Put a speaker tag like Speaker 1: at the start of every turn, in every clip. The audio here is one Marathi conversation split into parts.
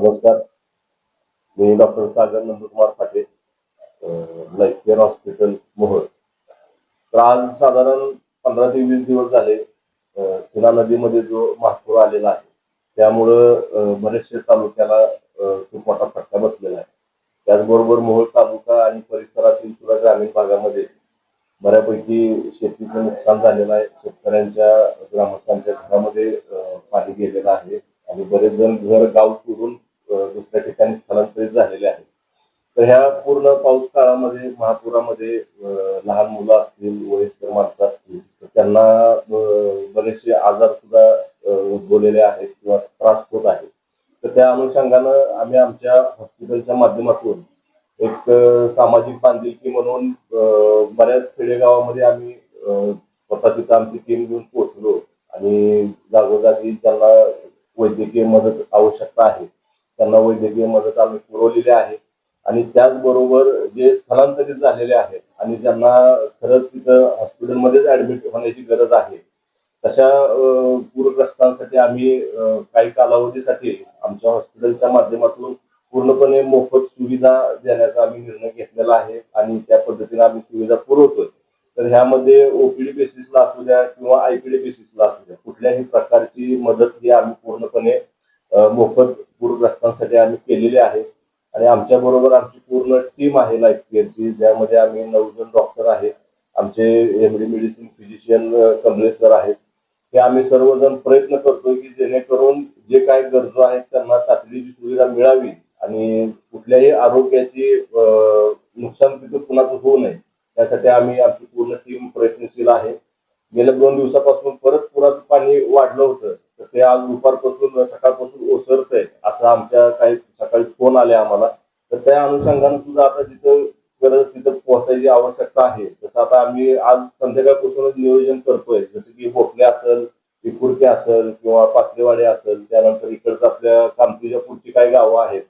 Speaker 1: नमस्कार. मी doctor Sagar Nandkumar Patil life care hospital Mohol. तर आज साधारण पंधरा ते वीस दिवस झाले सिना नदीमध्ये जो महापूर आलेला आहे त्यामुळं बरेचसे तालुक्याला खूप मोठा फटका बसलेला आहे. त्याचबरोबर मोहोळ तालुका आणि परिसरातील सुद्धा ग्रामीण भागामध्ये बऱ्यापैकी शेतीचं नुकसान झालेलं आहे. शेतकऱ्यांच्या ग्रामस्थांच्या घरामध्ये पाणी गेलेलं आहे आणि बरेच जण घर गाव सोडून अं, दुसऱ्या ठिकाणी स्थलांतरित झालेले आहेत तर ह्या पूर्ण पाऊस काळामध्ये महापुरामध्ये लहान मुलं असतील वयस्कर माणसं असतील तर त्यांना बरेचसे आजार सुद्धा उद्भवलेले आहेत किंवा त्रास होत आहे. तर त्या अनुषंगानं आम्ही आमच्या हॉस्पिटलच्या माध्यमातून एक सामाजिक बांधिलकी म्हणून बऱ्याच खेडेगावामध्ये आम्ही स्वतः तिथं आमची टीम घेऊन पोहोचलो आणि जागोजागी त्यांना वैद्यकीय मदत आवश्यकता आहे. त्यांना वैद्यकीय मदत आम्ही पुरवलेली आहे. आणि त्याचबरोबर जे स्थलांतरित झालेले आहेत आणि ज्यांना खरंच तिथं हॉस्पिटलमध्येच ऍडमिट होण्याची गरज आहे तशा पूरग्रस्तांसाठी आम्ही काही कालावधीसाठी आमच्या हॉस्पिटलच्या माध्यमातून पूर्णपणे मोफत सुविधा देण्याचा आम्ही निर्णय घेतलेला आहे आणि त्या पद्धतीने आम्ही सुविधा पुरवतोय. तर ह्यामध्ये ओपीडी बेसिसला असू द्या किंवा आयपीडी बेसिसला असू द्या कुठल्याही प्रकारची मदत ही आम्ही पूर्णपणे मोफत पूरग्रस्तांसाठी आम्ही केलेली आहे. आणि आमच्या बरोबर आमची पूर्ण टीम आहे लाईफ केअरची ज्यामध्ये आम्ही नऊ जण डॉक्टर आहेत आमचे MD medicine physician Kamlesh sir आहेत. हे आम्ही सर्वजण प्रयत्न करतोय की जेणेकरून जे काही गरजू आहेत त्यांना तातडीची सुविधा मिळावी आणि कुठल्याही आरोग्याची नुकसान तिथं कुणाचं होऊ नये. त्यासाठी आम्ही आमची पूर्ण टीम प्रयत्नशील आहे. गेल्या दोन दिवसापासून परत पुराचं पाणी वाढलं होतं. तर ते आज दुपारपासून सकाळपासून ओसरतंय. असं आमच्या काही सकाळी फोन आले आम्हाला. तर त्या अनुषंगाने सुद्धा आता जिथं गरज तिथं पोहोचायची आवश्यकता आहे. तसं आता आम्ही आज संध्याकाळपासूनच नियोजन करतोय. जसं की भोपले असेल विकुर्ते असेल किंवा पाचलेवाडे असेल त्यानंतर इकडचं आपल्या कामतीच्या पुढची काही गावं आहेत.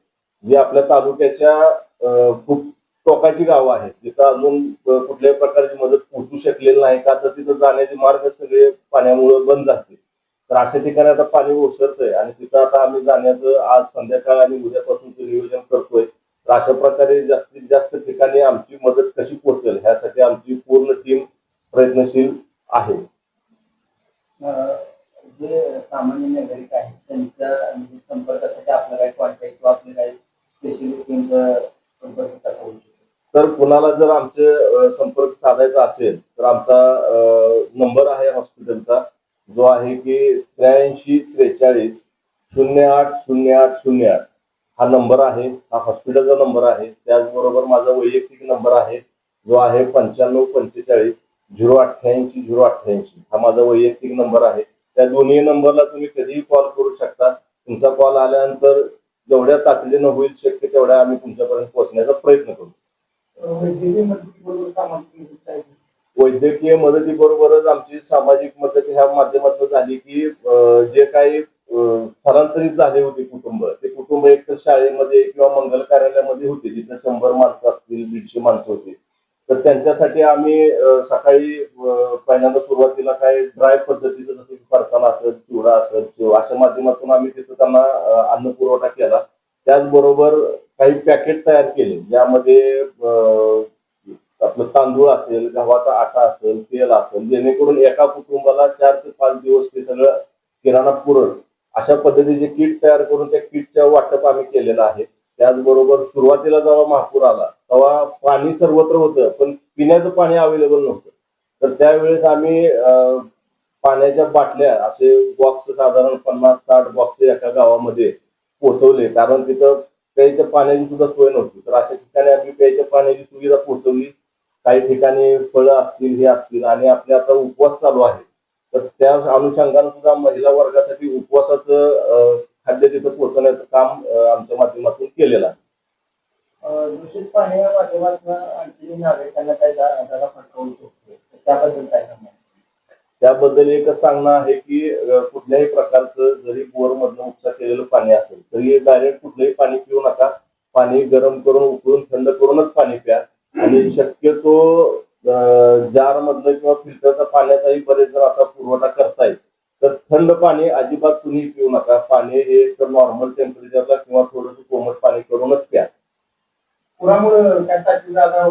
Speaker 1: जी आपल्या तालुक्याच्या खूप टोकाची गावं आहेत. जिथं अजून कुठल्याही प्रकारची मदत पोहोचू शकलेली नाही का तर तिथं जाण्याचे मार्ग सगळे पाण्यामुळे बंद झाले तर अशा ठिकाणी आता पाणी ओसरतंय आणि तिथं आता आम्ही जाण्याचं आज संध्याकाळ आणि उद्यापासूनचं नियोजन करतोय. तर अशा प्रकारे जास्तीत जास्त ठिकाणी आमची मदत कशी पोहोचेल ह्यासाठी आमची पूर्ण टीम प्रयत्नशील आहे.
Speaker 2: जे सामान्य नागरिक आहेत त्यांच्या म्हणजे संपर्कासाठी आपलं काही कॉन्टॅक्ट किंवा आपलं काही स्पेशली टीमचा संपर्क कसा होऊ शकतो?
Speaker 1: तर कुणाला जर आमचे संपर्क साधायचा असेल तर आमचा नंबर आहे हॉस्पिटलचा. जो आहे की त्र्याऐंशी त्रेचाळीस शून्य आठ शून्य आठ शून्य आठ. हा नंबर आहे हा हॉस्पिटलचा नंबर आहे. त्याचबरोबर माझा वैयक्तिक नंबर आहे जो आहे पंच्याण्णव पंचेचाळीस झिरो अठ्ठ्याऐंशी झिरो अठ्ठ्याऐंशी. हा माझा वैयक्तिक नंबर आहे. त्या दोन्ही नंबरला तुम्ही कधीही कॉल करू शकता. तुमचा कॉल आल्यानंतर जेवढ्या तातडीनं होईल शक्य तेवढ्या आम्ही तुमच्यापर्यंत पोहोचण्याचा प्रयत्न करू.
Speaker 2: वैद्यकीय
Speaker 1: मदतीबरोबरच आमची सामाजिक मदत ह्या माध्यमातून झाली की जे काही स्थलांतरित झाले होते कुटुंब ते कुटुंब एक तर शाळेमध्ये किंवा मंगल कार्यालयामध्ये होते जिथे शंभर माणसं असतील दीडशे माणसं होती. तर त्यांच्यासाठी आम्ही सकाळी पहिल्यांदा सुरुवातीला काय ड्राय पद्धतीचं जसं की फरसाण असेल चिवडा असेल किंवा अशा माध्यमातून आम्ही तिथं त्यांना अन्न पुरवठा केला. त्याचबरोबर काही पॅकेट तयार केले ज्यामध्ये आपलं तांदूळ असेल गव्हाचा आटा असेल तेल असेल जेणेकरून एका कुटुंबाला चार ते पाच दिवस ते सगळं किराणा पुरण अशा पद्धतीचे किट तयार करून त्या किटचं वाटप आम्ही केलेलं आहे. त्याचबरोबर सुरुवातीला जेव्हा महापूर आला तेव्हा पाणी सर्वत्र होतं पण पिण्याचं पाणी अवेलेबल नव्हतं. तर त्यावेळेस आम्ही पाण्याच्या बाटल्या असे बॉक्स साधारण पन्नास साठ बॉक्स एका गावामध्ये पोहोचवले. कारण तिथं प्यायच्या पाण्याची सुद्धा सोय नव्हती. तर अशा ठिकाणी आम्ही प्यायच्या पाण्याची सुविधा पोहोचवली. काही ठिकाणी फळं असतील हे असतील आणि आपले आता उपवास चालू आहे. तर त्या अनुषंगाने सुद्धा महिला वर्गासाठी उपवासाचं खाद्य तिथं पोहोचवण्याचं काम आमच्या माध्यमातून केलेलं आहे.
Speaker 2: पाण्याच्या माध्यमातून आणखी नागरिकांना काही शकतो. त्याबद्दल काय सांगणार
Speaker 1: त्याबद्दल एकच सांगणं आहे की कुठल्याही प्रकारचं जरी बोर मधनं उपसा केलेलं पाणी असेल तरी डायरेक्ट कुठलंही पाणी पिऊ नका. पाणी गरम करून उकळून थंड करूनच पाणी प्या. आणि शक्यतो जार मधलं किंवा फिल्टरच्या पाण्याचाही बरेच जण आता पुरवठा करतायत तर थंड पाणी अजिबात तुम्ही पिऊ नका. पाणी हे तर नॉर्मल टेम्परेचरला किंवा थोडंसं कोमट पाणी करूनच प्या.
Speaker 2: पुरामुळे जागा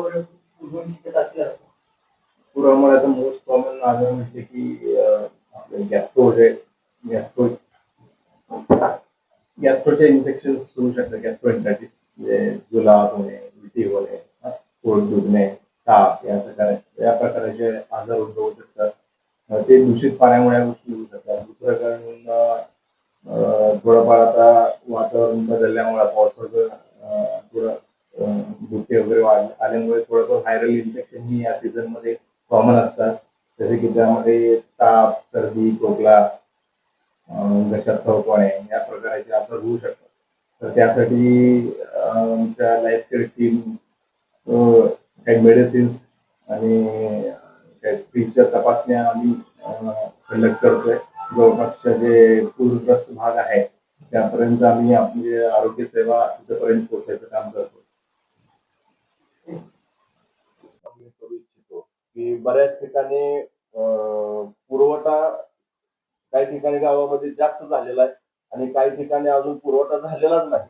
Speaker 3: पुरामुळे आता मोस्ट कॉमन आजार म्हणजे की आपले गॅस्ट्रो जे गॅस्ट्रो गॅस्ट्रोचे इन्फेक्शन होऊ शकतं गॅस्ट्रोएन्टायटिस म्हणजे जुलाब होणे उलटी होणे पोट दुखणे ताप या प्रकारे या प्रकारचे आजार उद्भवू शकतात ते दूषित पाण्यामुळे या गोष्टी होऊ शकतात. दुसरं कारण थोडंफार आता वातावरण बदलल्यामुळे पावसाचं थोडं धुके वगैरे वाढ आल्यामुळे थोडंफार व्हायरल इन्फेक्शन ही या सीझनमध्ये कॉमन असतात. जसे की त्यामध्ये ताप सर्दी खोकला घशात थवपणे या प्रकारचे आजार होऊ शकतात. तर त्यासाठी आमच्या लाईफ केअर टीम काही मेडिसिन्स आणि काही फ्रीच्या तपासण्या आम्ही कंडक्ट करतोय. जवळपासच्या जे पूरग्रस्त भाग आहे त्यापर्यंत आम्ही आपली आरोग्य सेवा तिथपर्यंत पोहोचायचं काम करतो
Speaker 1: करू इच्छितो. की बऱ्याच ठिकाणी पुरवठा काही ठिकाणी गावामध्ये जास्त झालेला आहे आणि काही ठिकाणी अजून पुरवठा झालेलाच नाही.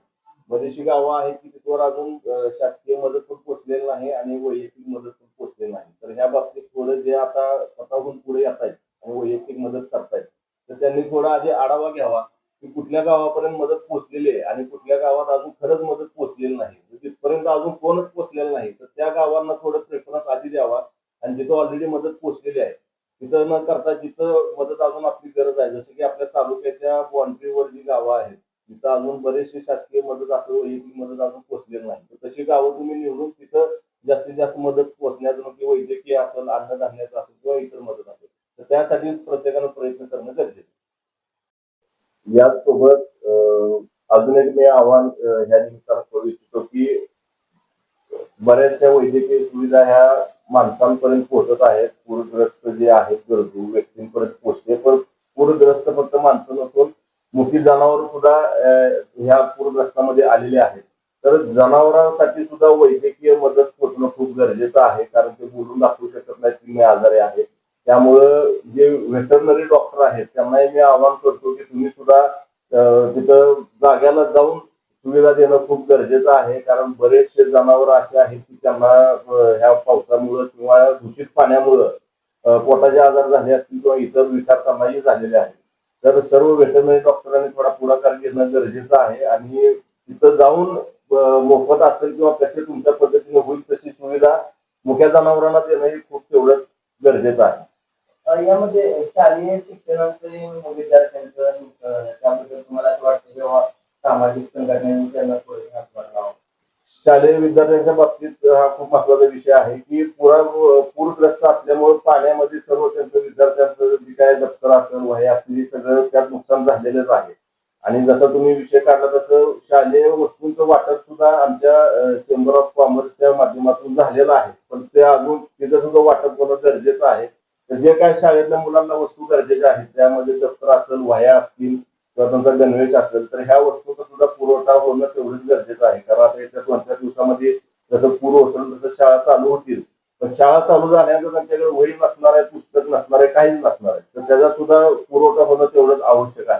Speaker 1: बरीचशी गावं आहेत की तिथवर अजून शासकीय मदत पण पोचलेली नाही आणि वैयक्तिक मदत पण पोचलेली नाही. तर ह्या बाबतीत थोडं जे आता स्वतःहून पुढे येत आहेत आणि वैयक्तिक मदत करतायत तर त्यांनी थोडा आधी आढावा घ्यावा की कुठल्या गावापर्यंत मदत पोहोचलेली आहे आणि कुठल्या गावात अजून खरंच मदत पोहोचलेली नाही. म्हणजे तिथपर्यंत अजून कोणच पोहोचलेलं नाही तर त्या गावांना थोडं प्रेफरन्स आधी द्यावा आणि जिथं ऑलरेडी मदत पोहोचलेली आहे तिथं न करता जिथं मदत अजून आपली गरज आहे जसं की आपल्या तालुक्याच्या बाउंड्रीवर जी गावं आहेत तर अजून बरेचसे शासकीय मदत असेल वैयक्तिक मदत अजून पोहोचलेली नाही तर तशी गावं तुम्ही निवडून तिथं जास्तीत जास्त मदत पोहोचण्याचं की वैद्यकीय असेल अन्नधान्याचं असेल किंवा इतर मदत असेल तर त्यासाठी प्रत्येकानं प्रयत्न करणं गरजेचं आहे. याचसोबत अजून एक मी आव्हान ह्या निमित्तानं करू इच्छितो की बऱ्याचशा वैद्यकीय सुविधा ह्या माणसांपर्यंत पोहोचत आहेत पूरग्रस्त जे आहेत गरजू व्यक्तींपर्यंत पोहोचत मुठी जनावर सुद्धा ह्या पूरग्रस्तामध्ये आलेले आहेत. तर जनावरांसाठी सुद्धा वैद्यकीय मदत पोहोचणं खूप गरजेचं आहे कारण ते बोलून दाखवू शकत नाही की मी आजारी आहे. त्यामुळं जे व्हेटरनरी डॉक्टर आहेत त्यांनाही मी आवाहन करतो की तुम्ही सुद्धा तिथं जाग्याला जाऊन सुविधा देणं खूप गरजेचं आहे कारण बरेचसे जनावर असे आहेत की त्यांना ह्या पावसामुळं किंवा दूषित पाण्यामुळं पोटाचे आजार झाले असतील किंवा इतर विकार त्यांनाही झालेले आहेत. तर सर्व व्हेटरनरी डॉक्टरांनी थोडा पुढाकार घेणं गरजेचं आहे. आणि तिथं जाऊन मोफत असेल किंवा कसे तुमच्या पद्धतीने होईल तशी सुविधा मुख्या जनावरांना देणं हे खूप तेवढंच गरजेचं आहे.
Speaker 2: यामध्ये शालेय शिक्षणाचे विद्यार्थ्यांचं त्याबद्दल तुम्हाला असं वाटतं जेव्हा सामाजिक संघटनांनी त्यांना
Speaker 1: शालेय विद्यार्थ्यांच्या बाबतीत हा खूप महत्त्वाचा विषय आहे की पुरा झालेलंच आहे. आणि जसं तुम्ही विषय काढला तसं शालेय वस्तूंचं वाटप सुद्धा आमच्या चेंबर ऑफ कॉमर्सच्या माध्यमातून झालेलं आहे. पण ते अजून तिथं सुद्धा वाटप होणं गरजेचं आहे तर जे काय शाळेतल्या मुलांना वस्तू गरजेच्या आहेत त्यामध्ये दप्तर असेल वह्या असतील किंवा त्यांचा गणवेश असेल तर ह्या वस्तूंचा सुद्धा पुरवठा होणं तेवढंच गरजेचं आहे. कारण आता येत्या दोन चार दिवसामध्ये जसं पूर होतं तसं शाळा चालू होतील. पण शाळा चालू झाल्यानंतर त्यांच्याकडे वही नसणार आहे पुस्तक नसणार आहे काहीच नसणार आहे. तर त्याचा सुद्धा पुरवठा होणं तेवढंच आवश्यक आहे.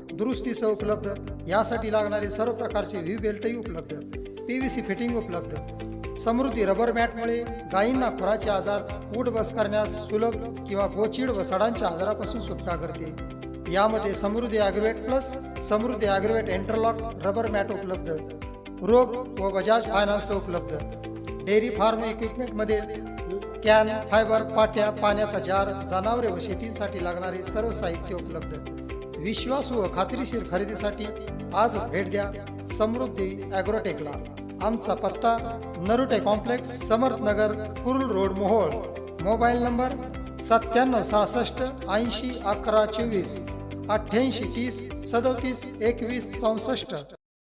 Speaker 4: दुरुस्तीसह उपलब्ध यासाठी लागणारे सर्व प्रकारचे व्ही बेल्टही उपलब्ध पी व्ही सी फिटिंग उपलब्ध. समृद्धी रबर मॅटमुळे गायींना खुराचे आजार उठ बस करण्यास सुलभ किंवा गोचिड व सडांच्या आजारापासून सुटका करते. यामध्ये Samruddhi Agrovet plus Samruddhi Agrovet interlock rubber mat उपलब्ध. रोग व बजाज फायनान्स उपलब्ध. डेअरी फार्म इक्विपमेंटमध्ये कॅन फायबर पाट्या पाण्याचा जार जनावरे व शेतींसाठी लागणारे सर्व साहित्य उपलब्ध. विश्वास व खात्रीशीर खरेदीसाठी आजच भेट द्या समृद्धी ॲग्रोटेकला. आमचा पत्ता Narute complex Samarthnagar Kurul road Mohol. Mobile number सत्त्याण्णव सहासष्ट ऐंशी अकरा चोवीस अठ्ठ्याऐंशी तीस सदोतीस एकवीस चौसष्ट.